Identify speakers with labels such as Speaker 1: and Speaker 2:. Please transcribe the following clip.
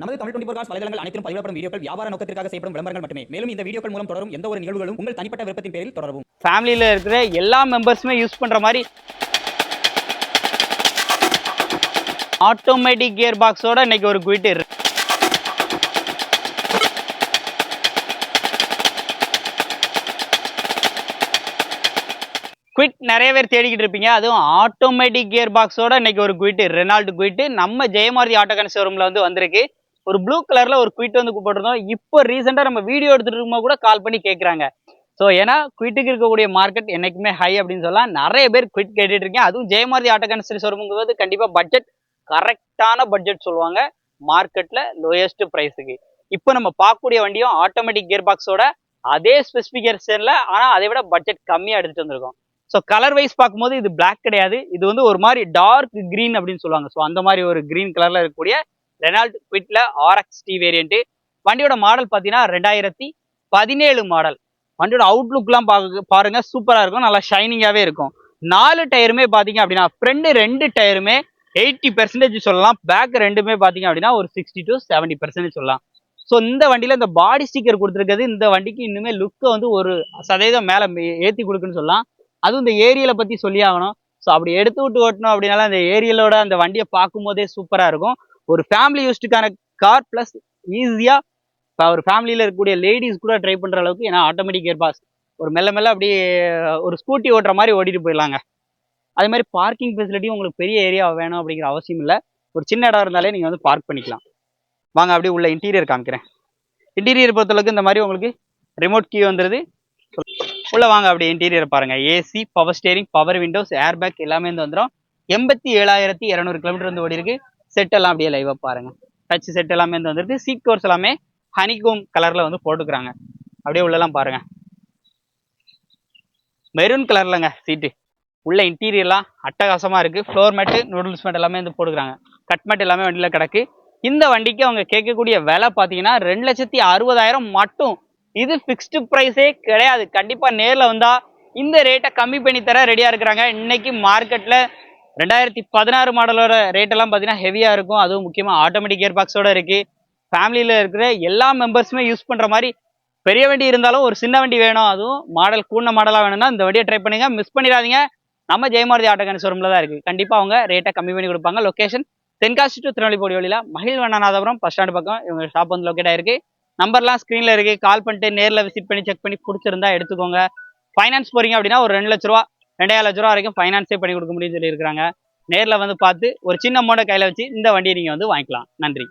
Speaker 1: நமது Tamil twenty four cos வலைதளங்கள் அனைத்தும் பதிவிடப்படும் வீடியோக்கள் வியாபார நோக்கத்திற்காக செய்யப்படும் விளம்பரங்கள் மட்டுமே. மேலும் இந்த வீடியோக்கள் மூலம் தொடரும் எந்த ஒரு நிகழ்வுகளும் உங்கள் தனிப்பட்ட விருப்பத்தின் பேரில் தொடரும்
Speaker 2: ஃபேமிலியில் இருக்கிற எல்லா மெம்பர்ஸுமே யூஸ் பண்ணுற மாதிரி ஆட்டோமேட்டிக் கியர் பாக்ஸோட இன்னைக்கு ஒரு குயிட் இருக்கு குயிட் நிறைய பேர் தேடிக்கிட்டு இருப்பீங்க. அதுவும் ஆட்டோமேட்டிக் கியர் பாக்ஸோட இன்னைக்கு ஒரு குயிட் ரெனால்டு குயிட் நம்ம ஜெயமாரதி ஆட்டோ கன்சோரூமில் வந்து வந்திருக்கு. ஒரு ப்ளூ கலரில் ஒரு குயிட் வந்து கூப்பிட்டுருந்தோம் இப்போ ரீசெண்டாக நம்ம வீடியோ எடுத்துகிட்டு இருக்கும்போது கூட கால் பண்ணி கேட்குறாங்க ஸோ ஏன்னா குயிட்டுக்கு இருக்கக்கூடிய மார்க்கெட் என்னைக்குமே ஹை அப்படின்னு சொல்லலாம். நிறைய பேர் குயிட் கேட்டுட்டு இருக்கேன் அதுவும் ஜெயமாரதி ஆட்டோ கன்ஸ்ட்ரி ஷோரூமுங்கிறது கண்டிப்பாக பட்ஜெட் கரெக்டான பட்ஜெட் சொல்லுவாங்க. மார்க்கெட்டில் லோயஸ்ட் ப்ரைஸுக்கு இப்போ நம்ம பார்க்கக்கூடிய வண்டியும் ஆட்டோமேட்டிக் கியர் பாக்ஸோட அதே ஸ்பெசிஃபிகேஷனில் ஆனால் அதை விட பட்ஜெட் கம்மியாக எடுத்துட்டு வந்திருக்கோம். ஸோ கலர் வைஸ் பார்க்கும்போது இது பிளாக் கிடையாது. இது வந்து ஒரு மாதிரி டார்க் க்ரீன் அப்படின்னு சொல்லுவாங்க. ஸோ அந்த மாதிரி ஒரு க்ரீன் கலரில் இருக்கக்கூடிய ரெனால்ட் குவிட்ல ஆர்எக்ஸ் டி வேரியண்ட்டு வண்டியோட மாடல் பார்த்தீங்கன்னா ரெண்டாயிரத்தி பதினேழு மாடல் வண்டியோட அவுட்லுக்லாம் பார்க்க பாருங்க சூப்பராக இருக்கும். நல்லா ஷைனிங்காகவே இருக்கும். நாலு டயருமே பார்த்தீங்க அப்படின்னா ஃப்ரண்ட் ரெண்டு டயருமே எயிட்டி பெர்சன்டேஜ் சொல்லலாம். பேக் ரெண்டுமே பார்த்தீங்க அப்படின்னா ஒரு சிக்ஸ்டி டு செவன்ட்டி பெர்சன்டேஜ் சொல்லலாம். ஸோ இந்த வண்டியில் இந்த பாடி ஸ்டிக்கர் கொடுத்துருக்கிறது இந்த வண்டிக்கு இன்னுமே லுக்கை வந்து ஒரு சதவீதம் மேலே ஏற்றி கொடுக்குன்னு சொல்லலாம். அதுவும் இந்த ஏரியலை பற்றி சொல்லி ஆகணும். ஸோ அப்படி எடுத்து விட்டு ஓட்டணும் அப்படின்னால அந்த ஏரியலோட அந்த வண்டியை பார்க்கும்போதே சூப்பராக இருக்கும். ஒரு ஃபேமிலி யூஸ்டுக்கான கார் ப்ளஸ் ஈஸியாக இப்போ ஒரு ஃபேமிலியில் இருக்கக்கூடிய லேடிஸ் கூட ட்ரை பண்ணுற அளவுக்கு ஏன்னா ஆட்டோமேட்டிக் கியர் பாஸ் ஒரு மெல்ல மெல்ல அப்படியே ஒரு ஸ்கூட்டி ஓட்டுற மாதிரி ஓட்டிட்டு போயிடலாங்க. அதே மாதிரி பார்க்கிங் ஃபெசிலிட்டியும் உங்களுக்கு பெரிய ஏரியா வேணும் அப்படிங்கிற அவசியம் இல்லை. ஒரு சின்ன இடம் இருந்தாலே நீங்கள் வந்து பார்க் பண்ணிக்கலாம். வாங்க அப்படியே உள்ள இன்டீரியர் காமிக்கிறேன். இன்டீரியர் பொறுத்தளவுக்கு இந்த மாதிரி உங்களுக்கு ரிமோட் கீ வந்துடுது உள்ளே வாங்க அப்படியே இன்டீரியர் பாருங்க. AC power steering power windows airbag எல்லாமே வந்து வந்துடும் எண்பத்தி ஏழாயிரத்தி இரநூறு கிலோமீட்டர் வந்து ஓடி இருக்குது செட் எல்லாம் அப்படியே லைவாக பாருங்க. டச் செட் எல்லாமே வந்து வந்துருக்கு. சீட் கோர்ஸ் எல்லாமே ஹனிகோம் கலர்ல வந்து போட்டுக்கிறாங்க. அப்படியே உள்ளெல்லாம் பாருங்க. மெரூன் கலர்லங்க சீட்டு உள்ள இன்டீரியர்லாம் அட்டகாசமா இருக்கு. ஃப்ளோர் மேட்டு நூடுல்ஸ் மேட் எல்லாமே வந்து போட்டுக்கிறாங்க. கட் மேட் எல்லாமே வண்டியில கிடக்கு. இந்த வண்டிக்கு அவங்க கேட்கக்கூடிய விலை பார்த்தீங்கன்னா ரெண்டு லட்சத்தி அறுபதாயிரம் மட்டும். இது ஃபிக்ஸ்டு ப்ரைஸே கிடையாது. கண்டிப்பா நேர்ல வந்தா இந்த ரேட்டை கம்மி பண்ணி தர ரெடியா இருக்கிறாங்க. இன்னைக்கு மார்க்கெட்ல ரெண்டாயிரத்தி பதினாறு மாடலோட ரேட் எல்லாம் பார்த்தீங்கன்னா ஹெவியாக இருக்கும். அதுவும் முக்கியமாக ஆட்டோமேட்டிக் கியர் பாக்ஸோட இருக்குது ஃபேமிலியில இருக்கிற எல்லா மெம்பர்ஸுமே யூஸ் பண்ணுற மாதிரி பெரிய வண்டி இருந்தாலும் ஒரு சின்ன வண்டி வேணும். அதுவும் மாடல் கூடின மாடலாக வேணும்னா இந்த வண்டியை ட்ரை பண்ணுங்கள் மிஸ் பண்ணிடாதீங்க. நம்ம ஜெயமாரதி ஆட்டோ ரூமில் தான் இருக்குது கண்டிப்பாக அவங்க ரேட்டை கம்மி பண்ணி கொடுப்பாங்க. லொகேஷன் தென்காசி டு திருநெல்வேலி வழியில மகிழ் வண்ணநாதபுரம் பஸ் ஸ்டாண்டு பக்கம் இவங்க ஷாப் வந்து லொக்கேட் ஆயிருக்கு. நம்பர்லாம் ஸ்க்ரீனில் இருக்குது கால் பண்ணிட்டு நேரில் விசிட் பண்ணி செக் பண்ணி பிடிச்சிருந்தா எடுத்துக்கோங்க. ஃபைனான்ஸ் போறீங்க அப்படின்னா ஒரு ரெண்டு லட்ச ரூபா ரெண்டாயிரம் லட்ச ரூபா வரைக்கும் ஃபைனான்ஸே பண்ணி கொடுக்க முடியும்னு சொல்லியிருக்கிறாங்க. நேரில் வந்து பார்த்து ஒரு சின்ன அமௌண்ட்டை கையில் வச்சு இந்த வண்டியை நீங்க வந்து வாங்கிக்கலாம். நன்றி.